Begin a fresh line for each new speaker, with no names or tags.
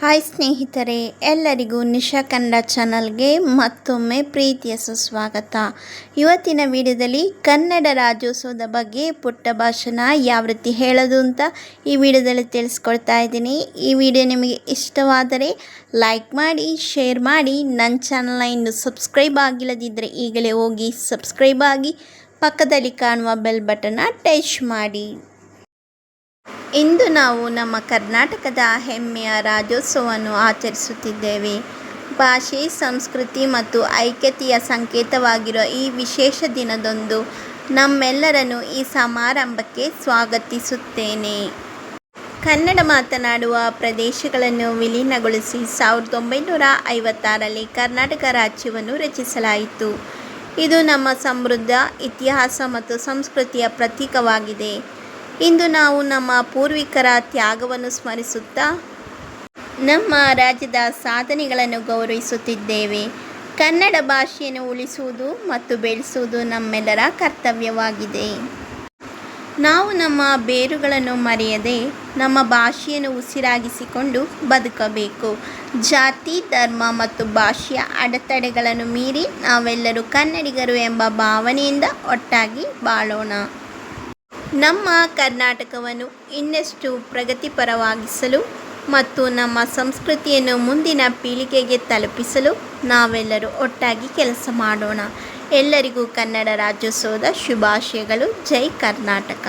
Hi ಸ್ನೇಹಿತರೆ, ಎಲ್ಲರಿಗೂ ನಿಶಾ ಕನ್ನಡ ಚಾನಲ್ಗೆ ಮತ್ತೊಮ್ಮೆ ಪ್ರೀತಿಯ ಸುಸ್ವಾಗತ. ಇವತ್ತಿನ ವಿಡಿಯೋದಲ್ಲಿ ಕನ್ನಡ ರಾಜ್ಯೋತ್ಸವದ ಬಗ್ಗೆ ಪುಟ್ಟ ಭಾಷಣ ಯಾವ ರೀತಿ ಹೇಳೋದು ಅಂತ ಈ ವಿಡಿಯೋದಲ್ಲಿ ತಿಳಿಸ್ಕೊಳ್ತಾ ಇದ್ದೀನಿ. ಈ ವಿಡಿಯೋ ನಿಮಗೆ ಇಷ್ಟವಾದರೆ ಲೈಕ್ ಮಾಡಿ, ಶೇರ್ ಮಾಡಿ. ನನ್ನ ಚಾನಲ್ನ ಇನ್ನು ಸಬ್ಸ್ಕ್ರೈಬ್ ಆಗಿಲ್ಲದಿದ್ದರೆ ಈಗಲೇ ಹೋಗಿ ಸಬ್ಸ್ಕ್ರೈಬ್ ಆಗಿ ಪಕ್ಕದಲ್ಲಿ ಕಾಣುವ ಬೆಲ್ ಬಟನ್ನ ಟಚ್ ಮಾಡಿ. ಇಂದು ನಾವು ನಮ್ಮ ಕರ್ನಾಟಕದ ಹೆಮ್ಮೆಯ ರಾಜ್ಯೋತ್ಸವವನ್ನು ಆಚರಿಸುತ್ತಿದ್ದೇವೆ. ಭಾಷೆ, ಸಂಸ್ಕೃತಿ ಮತ್ತು ಐಕ್ಯತೆಯ ಸಂಕೇತವಾಗಿರುವ ಈ ವಿಶೇಷ ದಿನದಂದು ನಮ್ಮೆಲ್ಲರನ್ನು ಈ ಸಮಾರಂಭಕ್ಕೆ ಸ್ವಾಗತಿಸುತ್ತೇನೆ. ಕನ್ನಡ ಮಾತನಾಡುವ ಪ್ರದೇಶಗಳನ್ನು ವಿಲೀನಗೊಳಿಸಿ ಸಾವಿರದ ಒಂಬೈನೂರ ಐವತ್ತಾರಲ್ಲಿ ಕರ್ನಾಟಕ ರಾಜ್ಯವನ್ನು ರಚಿಸಲಾಯಿತು. ಇದು ನಮ್ಮ ಸಮೃದ್ಧ ಇತಿಹಾಸ ಮತ್ತು ಸಂಸ್ಕೃತಿಯ ಪ್ರತೀಕವಾಗಿದೆ. ಇಂದು ನಾವು ನಮ್ಮ ಪೂರ್ವಿಕರ ತ್ಯಾಗವನ್ನು ಸ್ಮರಿಸುತ್ತಾ ನಮ್ಮ ರಾಜ್ಯದ ಸಾಧನೆಗಳನ್ನು ಗೌರವಿಸುತ್ತಿದ್ದೇವೆ. ಕನ್ನಡ ಭಾಷೆಯನ್ನು ಉಳಿಸುವುದು ಮತ್ತು ಬೆಳೆಸುವುದು ನಮ್ಮೆಲ್ಲರ ಕರ್ತವ್ಯವಾಗಿದೆ. ನಾವು ನಮ್ಮ ಬೇರುಗಳನ್ನು ಮರೆಯದೆ ನಮ್ಮ ಭಾಷೆಯನ್ನು ಉಸಿರಾಗಿಸಿಕೊಂಡು ಬದುಕಬೇಕು. ಜಾತಿ, ಧರ್ಮ ಮತ್ತು ಭಾಷೆಯ ಅಡೆತಡೆಗಳನ್ನು ಮೀರಿ ನಾವೆಲ್ಲರೂ ಕನ್ನಡಿಗರು ಎಂಬ ಭಾವನೆಯಿಂದ ಒಟ್ಟಾಗಿ ಬಾಳೋಣ. ನಮ್ಮ ಕರ್ನಾಟಕವನ್ನು ಇನ್ನಷ್ಟು ಪ್ರಗತಿಪರವಾಗಿಸಲು ಮತ್ತು ನಮ್ಮ ಸಂಸ್ಕೃತಿಯನ್ನು ಮುಂದಿನ ಪೀಳಿಗೆಗೆ ತಲುಪಿಸಲು ನಾವೆಲ್ಲರೂ ಒಟ್ಟಾಗಿ ಕೆಲಸ ಮಾಡೋಣ. ಎಲ್ಲರಿಗೂ ಕನ್ನಡ ರಾಜ್ಯೋತ್ಸವದ ಶುಭಾಶಯಗಳು. ಜೈ ಕರ್ನಾಟಕ.